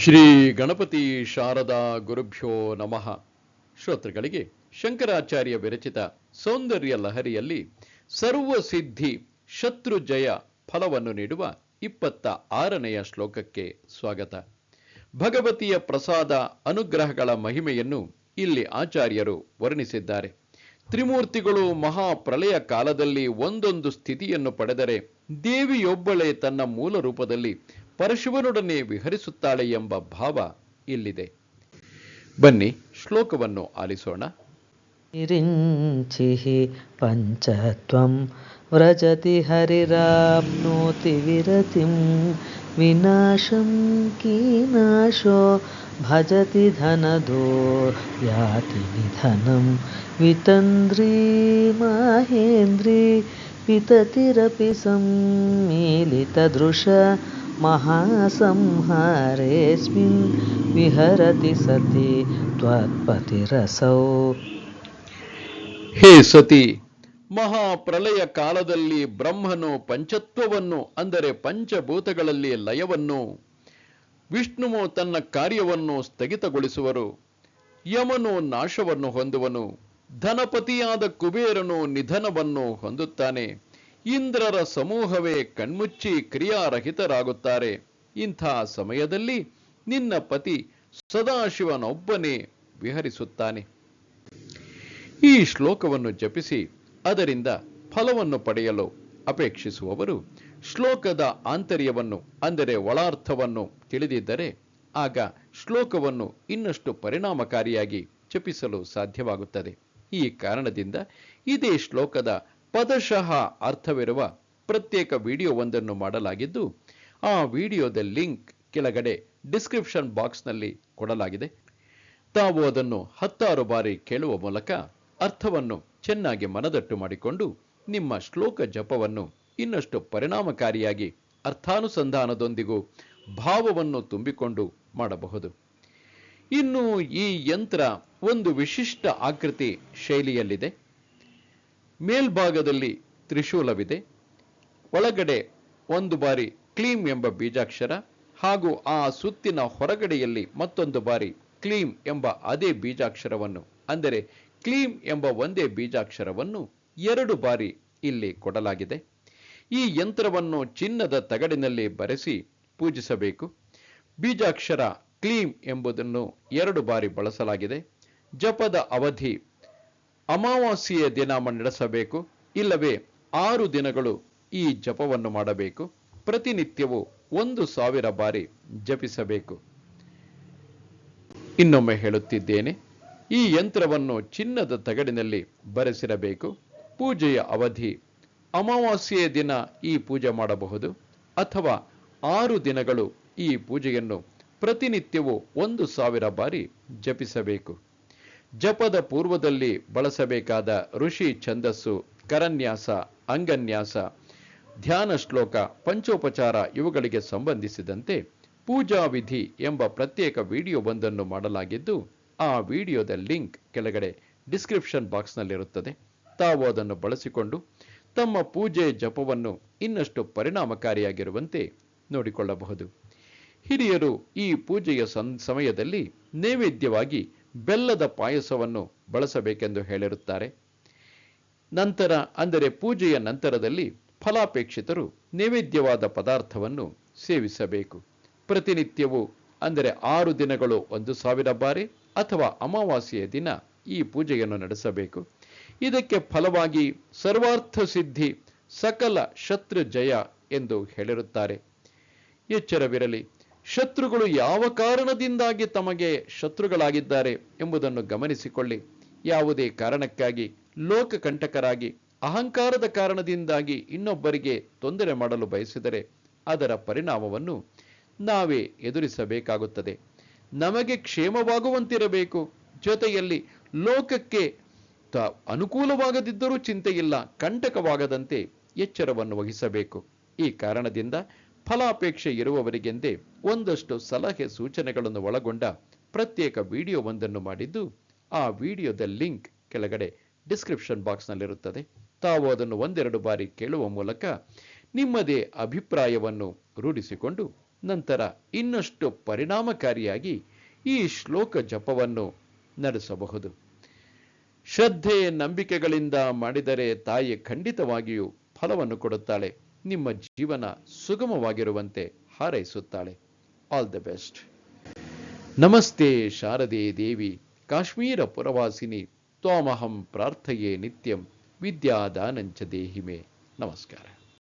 ಶ್ರೀ ಗಣಪತಿ ಶಾರದಾ ಗುರುಭ್ಯೋ ನಮಃ. ಶ್ರೋತೃಗಳಿಗೆ ಶಂಕರಾಚಾರ್ಯ ವಿರಚಿತ ಸೌಂದರ್ಯ ಲಹರಿಯಲ್ಲಿ ಸರ್ವಸಿದ್ಧಿ ಶತ್ರು ಜಯ ಫಲವನ್ನು ನೀಡುವ ಇಪ್ಪತ್ತ ಆರನೆಯ ಶ್ಲೋಕಕ್ಕೆ ಸ್ವಾಗತ. ಭಗವತಿಯ ಪ್ರಸಾದ ಅನುಗ್ರಹಗಳ ಮಹಿಮೆಯನ್ನು ಇಲ್ಲಿ ಆಚಾರ್ಯರು ವರ್ಣಿಸಿದ್ದಾರೆ. ತ್ರಿಮೂರ್ತಿಗಳು ಮಹಾಪ್ರಲಯ ಕಾಲದಲ್ಲಿ ಒಂದೊಂದು ಸ್ಥಿತಿಯನ್ನು ಪಡೆದರೆ ದೇವಿಯೊಬ್ಬಳೆ ತನ್ನ ಮೂಲ ರೂಪದಲ್ಲಿ ಪರಶುವನೊಡನೆ ವಿಹರಿಸುತ್ತಾಳೆ ಎಂಬ ಭಾವ ಇಲ್ಲಿದೆ. ಬನ್ನಿ ಶ್ಲೋಕವನ್ನು ಆಲಿಸೋಣ. ರಿಂಚಿ ಪಂಚತ್ವಂ ವ್ರಜತಿ ಹರಿರಾಮ್ನೋತಿ ವಿರತಿಂ ವಿನಾಶಂ ಕೀನಾಶೋ ಭಜತಿ ಧನದೋ ಯಾತಿ ನಿಧನಂ ವಿತಂದ್ರಿ ಮಾಹೇಂದ್ರಿ ಪಿತತಿರಪಿ ಸಮ್ಮಿಲಿತದೃಶ महासंहारेऽस्मिन् विहरति सति त्वत्पतिरसौ ಹೇ ಸತಿ ಮಹಾಪ್ರಳಯ ಕಾಲದಲ್ಲಿ ಬ್ರಹ್ಮನು ಪಂಚತ್ವವನ್ನು ಅಂದರೆ ಪಂಚಭೂತಗಳಲ್ಲಿ ಲಯವನ್ನು ವಿಷ್ಣುವು ತನ್ನ ಕಾರ್ಯವನ್ನು ಸ್ಥಗಿತಗೊಳಿಸುವರು ಯಮನು ನಾಶವನ್ನು ಹೊಂದುವನು ಧನಪತಿಯಾದ ಕುಬೇರನು ನಿಧನವನ್ನು ಹೊಂದುತ್ತಾನೆ ಇಂದ್ರರ ಸಮೂಹವೇ ಕಣ್ಮುಚ್ಚಿ ಕ್ರಿಯಾರಹಿತರಾಗುತ್ತಾರೆ. ಇಂಥ ಸಮಯದಲ್ಲಿ ನಿನ್ನ ಪತಿ ಸದಾಶಿವನೊಬ್ಬನೇ ವಿಹರಿಸುತ್ತಾನೆ. ಈ ಶ್ಲೋಕವನ್ನು ಜಪಿಸಿ ಅದರಿಂದ ಫಲವನ್ನು ಪಡೆಯಲು ಅಪೇಕ್ಷಿಸುವವರು ಶ್ಲೋಕದ ಆಂತರ್ಯವನ್ನು, ಅಂದರೆ ಒಳಾರ್ಥವನ್ನು ತಿಳಿದಿದ್ದರೆ ಆಗ ಶ್ಲೋಕವನ್ನು ಇನ್ನಷ್ಟು ಪರಿಣಾಮಕಾರಿಯಾಗಿ ಜಪಿಸಲು ಸಾಧ್ಯವಾಗುತ್ತದೆ. ಈ ಕಾರಣದಿಂದ ಇದೇ ಶ್ಲೋಕದ ಪದಶಃ ಅರ್ಥವಿರುವ ಪ್ರತ್ಯೇಕ ವಿಡಿಯೋವೊಂದನ್ನು ಮಾಡಲಾಗಿದ್ದು, ಆ ವಿಡಿಯೋದ ಲಿಂಕ್ ಕೆಳಗಡೆ ಡಿಸ್ಕ್ರಿಪ್ಷನ್ ಬಾಕ್ಸ್ನಲ್ಲಿ ಕೊಡಲಾಗಿದೆ. ತಾವು ಅದನ್ನು ಹತ್ತಾರು ಬಾರಿ ಕೇಳುವ ಮೂಲಕ ಅರ್ಥವನ್ನು ಚೆನ್ನಾಗಿ ಮನದಟ್ಟು ಮಾಡಿಕೊಂಡು ನಿಮ್ಮ ಶ್ಲೋಕ ಜಪವನ್ನು ಇನ್ನಷ್ಟು ಪರಿಣಾಮಕಾರಿಯಾಗಿ ಅರ್ಥಾನುಸಂಧಾನದೊಂದಿಗೂ ಭಾವವನ್ನು ತುಂಬಿಕೊಂಡು ಮಾಡಬಹುದು. ಇನ್ನು ಈ ಯಂತ್ರ ಒಂದು ವಿಶಿಷ್ಟ ಆಕೃತಿ ಶೈಲಿಯಲ್ಲಿದೆ. ಮೇಲ್ಭಾಗದಲ್ಲಿ ತ್ರಿಶೂಲವಿದೆ. ಒಳಗಡೆ ಒಂದು ಬಾರಿ ಕ್ಲೀಂ ಎಂಬ ಬೀಜಾಕ್ಷರ ಹಾಗೂ ಆ ಸುತ್ತಿನ ಹೊರಗಡೆಯಲ್ಲಿ ಮತ್ತೊಂದು ಬಾರಿ ಕ್ಲೀಂ ಎಂಬ ಅದೇ ಬೀಜಾಕ್ಷರವನ್ನು, ಅಂದರೆ ಕ್ಲೀಂ ಎಂಬ ಒಂದೇ ಬೀಜಾಕ್ಷರವನ್ನು ಎರಡು ಬಾರಿ ಇಲ್ಲಿ ಕೊಡಲಾಗಿದೆ. ಈ ಯಂತ್ರವನ್ನು ಚಿನ್ನದ ತಗಡಿನಲ್ಲಿ ಬರೆಸಿ ಪೂಜಿಸಬೇಕು. ಬೀಜಾಕ್ಷರ ಕ್ಲೀಂ ಎಂಬುದನ್ನು ಎರಡು ಬಾರಿ ಬಳಸಲಾಗಿದೆ. ಜಪದ ಅವಧಿ ಅಮಾವಾಸ್ಯೆಯ ದಿನ ನಡೆಸಬೇಕು. ಇಲ್ಲವೇ ಆರು ದಿನಗಳು ಈ ಜಪವನ್ನು ಮಾಡಬೇಕು. ಪ್ರತಿನಿತ್ಯವೂ ಒಂದು ಸಾವಿರ ಬಾರಿ ಜಪಿಸಬೇಕು. ಇನ್ನೊಮ್ಮೆ ಹೇಳುತ್ತಿದ್ದೇನೆ, ಈ ಯಂತ್ರವನ್ನು ಚಿನ್ನದ ತಗಡಿನಲ್ಲಿ ಬರೆಸಿರಬೇಕು. ಪೂಜೆಯ ಅವಧಿ ಅಮಾವಾಸ್ಯೆಯ ದಿನ ಈ ಪೂಜೆ ಮಾಡಬಹುದು, ಅಥವಾ ಆರು ದಿನಗಳು ಈ ಪೂಜೆಯನ್ನು ಪ್ರತಿನಿತ್ಯವೂ ಒಂದು ಸಾವಿರ ಬಾರಿ ಜಪಿಸಬೇಕು. ಜಪದ ಪೂರ್ವದಲ್ಲಿ ಬಳಸಬೇಕಾದ ಋಷಿ ಛಂದಸ್ಸು, ಕರನ್ಯಾಸ, ಅಂಗನ್ಯಾಸ, ಧ್ಯಾನ ಶ್ಲೋಕ, ಪಂಚೋಪಚಾರ ಇವುಗಳಿಗೆ ಸಂಬಂಧಿಸಿದಂತೆ ಪೂಜಾ ವಿಧಿ ಎಂಬ ಪ್ರತ್ಯೇಕ ವಿಡಿಯೋ ಒಂದನ್ನು ಮಾಡಲಾಗಿದ್ದು, ಆ ವಿಡಿಯೋದ ಲಿಂಕ್ ಕೆಳಗಡೆ ಡಿಸ್ಕ್ರಿಪ್ಷನ್ ಬಾಕ್ಸ್ನಲ್ಲಿರುತ್ತದೆ. ತಾವು ಅದನ್ನು ಬಳಸಿಕೊಂಡು ತಮ್ಮ ಪೂಜೆ ಜಪವನ್ನು ಇನ್ನಷ್ಟು ಪರಿಣಾಮಕಾರಿಯಾಗಿರುವಂತೆ ನೋಡಿಕೊಳ್ಳಬಹುದು. ಹಿರಿಯರು ಈ ಪೂಜೆಯ ಸಮಯದಲ್ಲಿ ನೈವೇದ್ಯವಾಗಿ ಬೆಲ್ಲದ ಪಾಯಸವನ್ನು ಬಳಸಬೇಕೆಂದು ಹೇಳಿರುತ್ತಾರೆ. ನಂತರ, ಅಂದರೆ ಪೂಜೆಯ ನಂತರದಲ್ಲಿ ಫಲಾಪೇಕ್ಷಿತರು ನೈವೇದ್ಯವಾದ ಪದಾರ್ಥವನ್ನು ಸೇವಿಸಬೇಕು. ಪ್ರತಿನಿತ್ಯವೂ, ಅಂದರೆ ಆರು ದಿನಗಳು ಒಂದು ಸಾವಿರ ಬಾರಿ ಅಥವಾ ಅಮಾವಾಸ್ಯೆಯ ದಿನ ಈ ಪೂಜೆಯನ್ನು ನಡೆಸಬೇಕು. ಇದಕ್ಕೆ ಫಲವಾಗಿ ಸರ್ವಾರ್ಥ ಸಿದ್ಧಿ ಸಕಲ ಶತ್ರು ಜಯ ಎಂದು ಹೇಳಿರುತ್ತಾರೆ. ಎಚ್ಚರವಿರಲಿ. ಶತ್ರುಗಳು ಯಾವ ಕಾರಣದಿಂದಾಗಿ ತಮಗೆ ಶತ್ರುಗಳಾಗಿದ್ದಾರೆ ಎಂಬುದನ್ನು ಗಮನಿಸಿಕೊಳ್ಳಿ. ಯಾವುದೇ ಕಾರಣಕ್ಕಾಗಿ, ಲೋಕಕಂಟಕರಾಗಿ, ಅಹಂಕಾರದ ಕಾರಣದಿಂದಾಗಿ ಇನ್ನೊಬ್ಬರಿಗೆ ತೊಂದರೆ ಮಾಡಲು ಬಯಸಿದರೆ ಅದರ ಪರಿಣಾಮವನ್ನು ನಾವೇ ಎದುರಿಸಬೇಕಾಗುತ್ತದೆ. ನಮಗೆ ಕ್ಷೇಮವಾಗುವಂತಿರಬೇಕು. ಜೊತೆಯಲ್ಲಿ ಲೋಕಕ್ಕೆ ತ ಅನುಕೂಲವಾಗದಿದ್ದರೂ ಚಿಂತೆಯಿಲ್ಲ, ಕಂಟಕವಾಗದಂತೆ ಎಚ್ಚರವನ್ನು ವಹಿಸಬೇಕು. ಈ ಕಾರಣದಿಂದ ಫಲಾಪೇಕ್ಷೆ ಇರುವವರಿಗೆಂದೇ ಒಂದಷ್ಟು ಸಲಹೆ ಸೂಚನೆಗಳನ್ನು ಒಳಗೊಂಡ ಪ್ರತ್ಯೇಕ ವಿಡಿಯೋವೊಂದನ್ನು ಮಾಡಿದ್ದು, ಆ ವಿಡಿಯೋದ ಲಿಂಕ್ ಕೆಳಗಡೆ ಡಿಸ್ಕ್ರಿಪ್ಷನ್ ಬಾಕ್ಸ್ನಲ್ಲಿರುತ್ತದೆ. ತಾವು ಅದನ್ನು ಒಂದೆರಡು ಬಾರಿ ಕೇಳುವ ಮೂಲಕ ನಿಮ್ಮದೇ ಅಭಿಪ್ರಾಯವನ್ನು ರೂಢಿಸಿಕೊಂಡು ನಂತರ ಇನ್ನಷ್ಟು ಪರಿಣಾಮಕಾರಿಯಾಗಿ ಈ ಶ್ಲೋಕ ಜಪವನ್ನು ನಡೆಸಬಹುದು. ಶ್ರದ್ಧೆ ನಂಬಿಕೆಗಳಿಂದ ಮಾಡಿದರೆ ತಾಯಿ ಖಂಡಿತವಾಗಿಯೂ ಫಲವನ್ನು ಕೊಡುತ್ತಾಳೆ. ನಿಮ್ಮ ಜೀವನ ಸುಗಮವಾಗಿರುವಂತೆ ಹಾರೈಸುತ್ತಾಳೆ. ಆಲ್ ದ ಬೆಸ್ಟ್ ನಮಸ್ತೆ ಶಾರದೆ ದೇವಿ. ಕಾಶ್ಮೀರ ಪುರವಾಸಿನಿ, ತ್ವಾಮಹಂ ಪ್ರಾರ್ಥಯೇ ನಿತ್ಯಂ, ವಿದ್ಯಾದಾನಂಚ ದೇಹಿಮೆ. ನಮಸ್ಕಾರ.